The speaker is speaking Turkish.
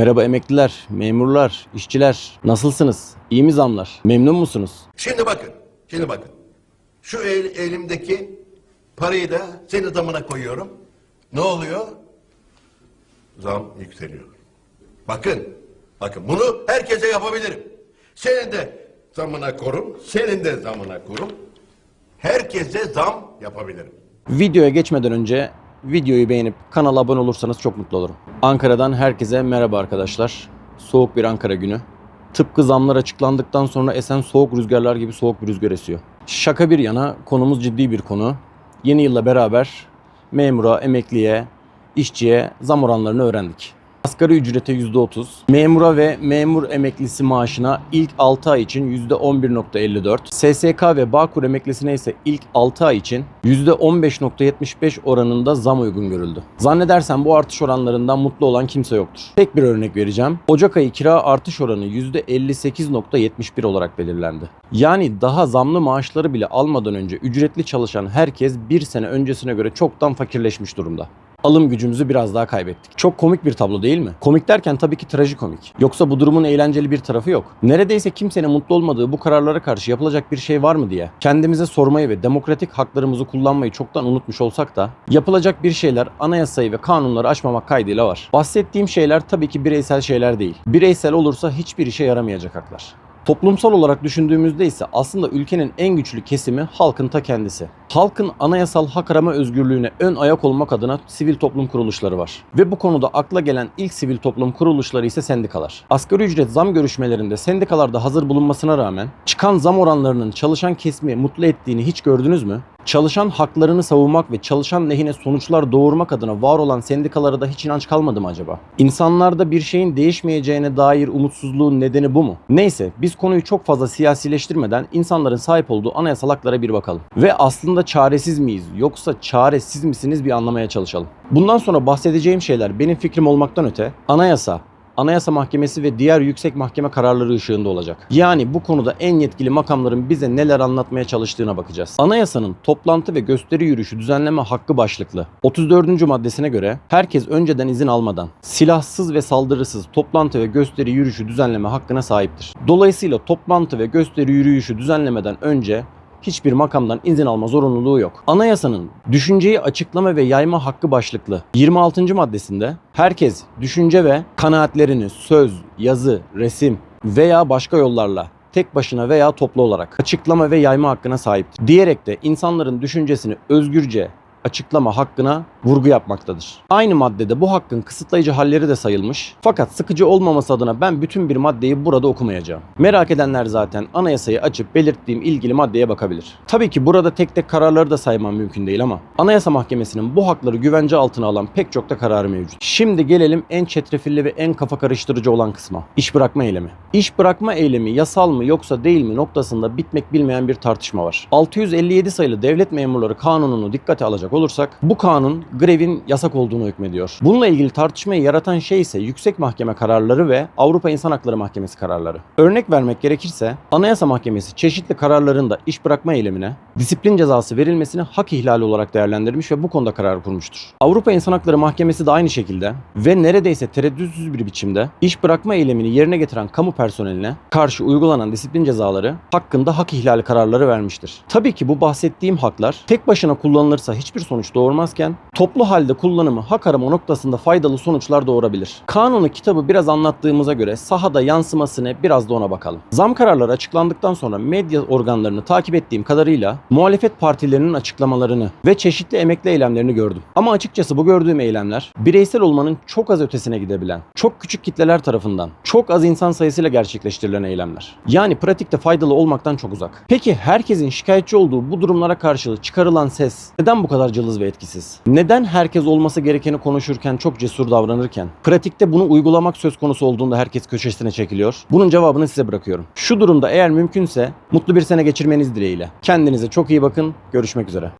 Merhaba emekliler, memurlar, işçiler. Nasılsınız? İyi mi zamlar? Memnun musunuz? Şimdi bakın, şimdi bakın. Şu el, elimdeki parayı da senin zamına koyuyorum. Ne oluyor? Zam yükseliyor. Bakın, bakın bunu herkese yapabilirim. Senin de zamına korum, senin de zamına korum. Herkese zam yapabilirim. Videoya geçmeden önce videoyu beğenip kanala abone olursanız çok mutlu olurum. Ankara'dan herkese merhaba arkadaşlar. Soğuk bir Ankara günü. Tıpkı zamlar açıklandıktan sonra esen soğuk rüzgarlar gibi soğuk bir rüzgar esiyor. Şaka bir yana konumuz ciddi bir konu. Yeni yılla beraber memura, emekliye, işçiye zam oranlarını öğrendik. Asgari ücrete %30, memura ve memur emeklisi maaşına ilk 6 ay için %11.54, SSK ve Bağkur emeklisine ise ilk 6 ay için %15.75 oranında zam uygun görüldü. Zannedersem bu artış oranlarından mutlu olan kimse yoktur. Tek bir örnek vereceğim. Ocak ayı kira artış oranı %58.71 olarak belirlendi. Yani daha zamlı maaşları bile almadan önce ücretli çalışan herkes bir sene öncesine göre çoktan fakirleşmiş durumda alım gücümüzü biraz daha kaybettik. Çok komik bir tablo değil mi? Komik derken tabii ki trajikomik. Yoksa bu durumun eğlenceli bir tarafı yok. Neredeyse kimsenin mutlu olmadığı bu kararlara karşı yapılacak bir şey var mı diye kendimize sormayı ve demokratik haklarımızı kullanmayı çoktan unutmuş olsak da yapılacak bir şeyler anayasayı ve kanunları aşmamak kaydıyla var. Bahsettiğim şeyler tabii ki bireysel şeyler değil. Bireysel olursa hiçbir işe yaramayacak haklar. Toplumsal olarak düşündüğümüzde ise aslında ülkenin en güçlü kesimi halkın ta kendisi. Halkın anayasal hak arama özgürlüğüne ön ayak olmak adına sivil toplum kuruluşları var. Ve bu konuda akla gelen ilk sivil toplum kuruluşları ise sendikalar. Asgari ücret zam görüşmelerinde sendikalarda hazır bulunmasına rağmen çıkan zam oranlarının çalışan kesimi mutlu ettiğini hiç gördünüz mü? Çalışan haklarını savunmak ve çalışan lehine sonuçlar doğurmak adına var olan sendikalara da hiç inanç kalmadı mı acaba? İnsanlarda bir şeyin değişmeyeceğine dair umutsuzluğun nedeni bu mu? Neyse biz konuyu çok fazla siyasileştirmeden insanların sahip olduğu anayasal haklara bir bakalım. Ve aslında çaresiz miyiz yoksa çaresiz misiniz bir anlamaya çalışalım. Bundan sonra bahsedeceğim şeyler benim fikrim olmaktan öte anayasa, Anayasa Mahkemesi ve diğer yüksek mahkeme kararları ışığında olacak. Yani bu konuda en yetkili makamların bize neler anlatmaya çalıştığına bakacağız. Anayasanın toplantı ve gösteri yürüyüşü düzenleme hakkı başlıklı 34. maddesine göre herkes önceden izin almadan silahsız ve saldırısız toplantı ve gösteri yürüyüşü düzenleme hakkına sahiptir. Dolayısıyla toplantı ve gösteri yürüyüşü düzenlemeden önce hiçbir makamdan izin alma zorunluluğu yok. Anayasanın düşünceyi açıklama ve yayma hakkı başlıklı 26. maddesinde herkes düşünce ve kanaatlerini söz, yazı, resim veya başka yollarla tek başına veya toplu olarak açıklama ve yayma hakkına sahiptir. Diyerek de insanların düşüncesini özgürce açıklama hakkına vurgu yapmaktadır. Aynı maddede bu hakkın kısıtlayıcı halleri de sayılmış. Fakat sıkıcı olmaması adına ben bütün bir maddeyi burada okumayacağım. Merak edenler zaten anayasayı açıp belirttiğim ilgili maddeye bakabilir. Tabii ki burada tek tek kararları da saymam mümkün değil ama Anayasa Mahkemesi'nin bu hakları güvence altına alan pek çok da kararı mevcut. Şimdi gelelim en çetrefilli ve en kafa karıştırıcı olan kısma. İş bırakma eylemi. İş bırakma eylemi yasal mı yoksa değil mi noktasında bitmek bilmeyen bir tartışma var. 657 sayılı Devlet Memurları Kanunu'nu dikkate alacak olursak bu kanun grevin yasak olduğunu hükmediyor. Bununla ilgili tartışmayı yaratan şey ise Yüksek Mahkeme kararları ve Avrupa İnsan Hakları Mahkemesi kararları. Örnek vermek gerekirse Anayasa Mahkemesi çeşitli kararlarında iş bırakma eylemine disiplin cezası verilmesini hak ihlali olarak değerlendirmiş ve bu konuda karar kurmuştur. Avrupa İnsan Hakları Mahkemesi de aynı şekilde ve neredeyse tereddütsüz bir biçimde iş bırakma eylemini yerine getiren kamu personeline karşı uygulanan disiplin cezaları hakkında hak ihlali kararları vermiştir. Tabii ki bu bahsettiğim haklar tek başına kullanılırsa hiçbir sonuç doğurmazken toplu halde kullanımı hak arama noktasında faydalı sonuçlar doğurabilir. Kanunu kitabı biraz anlattığımıza göre sahada yansıması ne biraz da ona bakalım. Zam kararları açıklandıktan sonra medya organlarını takip ettiğim kadarıyla muhalefet partilerinin açıklamalarını ve çeşitli emekli eylemlerini gördüm. Ama açıkçası bu gördüğüm eylemler bireysel olmanın çok az ötesine gidebilen, çok küçük kitleler tarafından, çok az insan sayısıyla gerçekleştirilen eylemler. Yani pratikte faydalı olmaktan çok uzak. Peki herkesin şikayetçi olduğu bu durumlara karşılık çıkarılan ses neden bu kadar cılız ve etkisiz? Neden herkes olması gerekeni konuşurken çok cesur davranırken, pratikte bunu uygulamak söz konusu olduğunda herkes köşesine çekiliyor? Bunun cevabını size bırakıyorum. Şu durumda eğer mümkünse mutlu bir sene geçirmeniz dileğiyle. Kendinize çok iyi bakın. Görüşmek üzere.